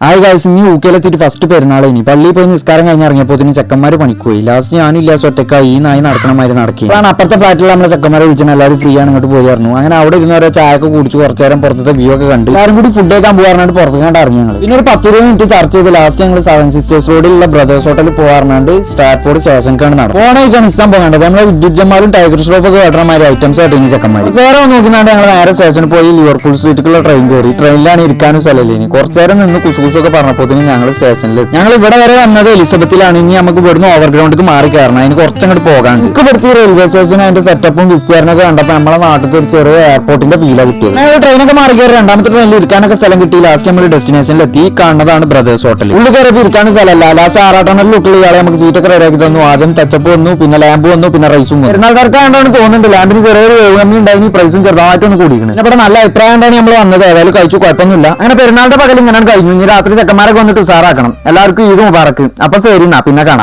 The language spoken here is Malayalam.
ആയി ഗൈസ് ഇനി ഊക്കയിലെത്തിയിട്ട് ഫസ്റ്റ് പെരുന്നാൾ ഇനി പള്ളിയിൽ പോയി നിസ്കാരം കഴിഞ്ഞ് ഇറങ്ങിയപ്പോൾ തന്നെ ചെക്കന്മാർ പണിക്കുപോയി. ലാസ്റ്റ് ഞാനും ഇല്ല ഒറ്റക്കായി ഈ നായി നടക്കണമാതിരി നടക്കി. അതാണ് അപ്പുറത്തെ ഫ്ലാറ്റിൽ നമ്മളെ ചെക്കന്മാരെ വിളിച്ചാൽ എല്ലാവരും ഫ്രീ ആണ് ഇങ്ങോട്ട് പോയി പറഞ്ഞു അങ്ങനെ അവിടെ ഇരുന്ന് ഓരോ ചായ ഒക്കെ കുടിച്ച് കുറച്ചു നേരം പുറത്തത്തെ വ്യൂ ഒക്കെ കണ്ടു. എല്ലാവരും കൂടി ഫുഡ് കഴിക്കാൻ പോകാറുണ്ട് പുറത്ത് കണ്ട് ഇറങ്ങി ഞങ്ങൾ പിന്നെ ഒരു പത്ത് ഇരുപത് മിനിറ്റ് ചർച്ച ചെയ്ത് ലാസ്റ്റ് ഞങ്ങൾ സെവൻ സിസ്റ്റേഴ്സ് റോഡിലുള്ള ബ്രദേഴ്സ് ഹോട്ടലിൽ പോകാറുണ്ട് സ്റ്റാറ്റ്ഫോർഡ് സ്റ്റേഷനിക്കാണ് നടന്നത് പോകണേക്കാണ് ഇഷ്ടം പോകേണ്ടത് നമ്മളെ വിദ്യുജന്മാരും ടൈഗർ ഷോപ്പ് ഒക്കെ കേട്ടമാതിരി ഐറ്റംസ് ആയിട്ട് ഇനി ചെക്കന്മാർ വേറെ നോക്കുന്നുണ്ട് ഞങ്ങൾ നേരെ സ്റ്റേഷനിൽ പോയി ലിവർപൂൾ സ്ട്രീറ്റിലുള്ള ട്രെയിൻ കയറി ട്രെയിനിലാണ് ഇരിക്കാനും സ്ഥലമില്ല ഇനി. കുറച്ചു നേരം നിന്ന് കുസുകുസൊക്കെ പറഞ്ഞപ്പോൾ ഞങ്ങൾ സ്റ്റേഷനിൽ ഞങ്ങൾ ഇവിടെ വരെ വന്നത് എലിസബത്തിലാണ്. ഇനി നമുക്ക് ഇവിടുന്ന് ഓവർഗ്രൗണ്ടിലേക്ക് മാറി കയറണം. അതിന് കുറച്ചങ്ങോട്ട് പോകാണ്ട് നമുക്ക് ഇവിടുത്തെ റെയിൽവേ സ്റ്റേഷൻ അതിന്റെ സെറ്റപ്പും വിസ്തീർണൊക്കെ കണ്ടപ്പോൾ നമ്മളെ നാട്ടിൽ ഒരു ചെറിയ എയർപോർട്ടിന്റെ ഫീലാണ് കിട്ടിയത്. ഞങ്ങൾ ട്രെയിനൊക്കെ മാറി കയറി രണ്ടാമത്തെ ട്രെയിനിൽ ഇരിക്കാനൊക്കെ സ്ഥലം കിട്ടി. ലാസ്റ്റ് നമ്മൾ ഡെസ്റ്റിനേഷനിൽ എത്തി കാണുന്നതാണ് ബ്രദേഴ്സ് ഹോട്ടൽ ഉള്ളിൽ കയറിയപ്പോൾ ഇരിക്കാനും സ്ഥലമല്ല. ലാസ്റ്റ് ആറാട്ടണൽ ഉള്ളിൽ ഇയാളെ നമുക്ക് സീറ്റൊക്കെ റെഡിയാക്കി തന്നു. ആദ്യം ടച്ചപ്പ് വന്നു പിന്നെ ലാമ്പ് വന്നു പിന്നെ റൈസും വന്നു. പെരുന്നാൾക്കാർക്കാണ്ടാണ് പോകുന്നുണ്ട് ലാമ്പിന് ചെറിയൊരു വേവ് ഉണ്ടായി പ്രൈസും ചെറുതായിട്ടൊന്ന് കൂടിയിരിക്കുന്നത് ഇവിടെ നല്ല അഭിപ്രായം കൊണ്ടാണ് നമ്മൾ വന്നത്. ഏതായാലും കഴിച്ചു കുഴപ്പമൊന്നുമില്ല. അങ്ങനെ പെരുന്നാളുടെ പകൽ ഇങ്ങനെ കഴിഞ്ഞു. ഇനി രാത്രി ചെക്കന്മാരൊക്കെ വന്നിട്ട് ഉഷാറാക്കണം എല്ലാവർക്കും ഇത് മുബാറക്ക്. അപ്പൊ ശരി എന്നാ പിന്നെ കാണാം.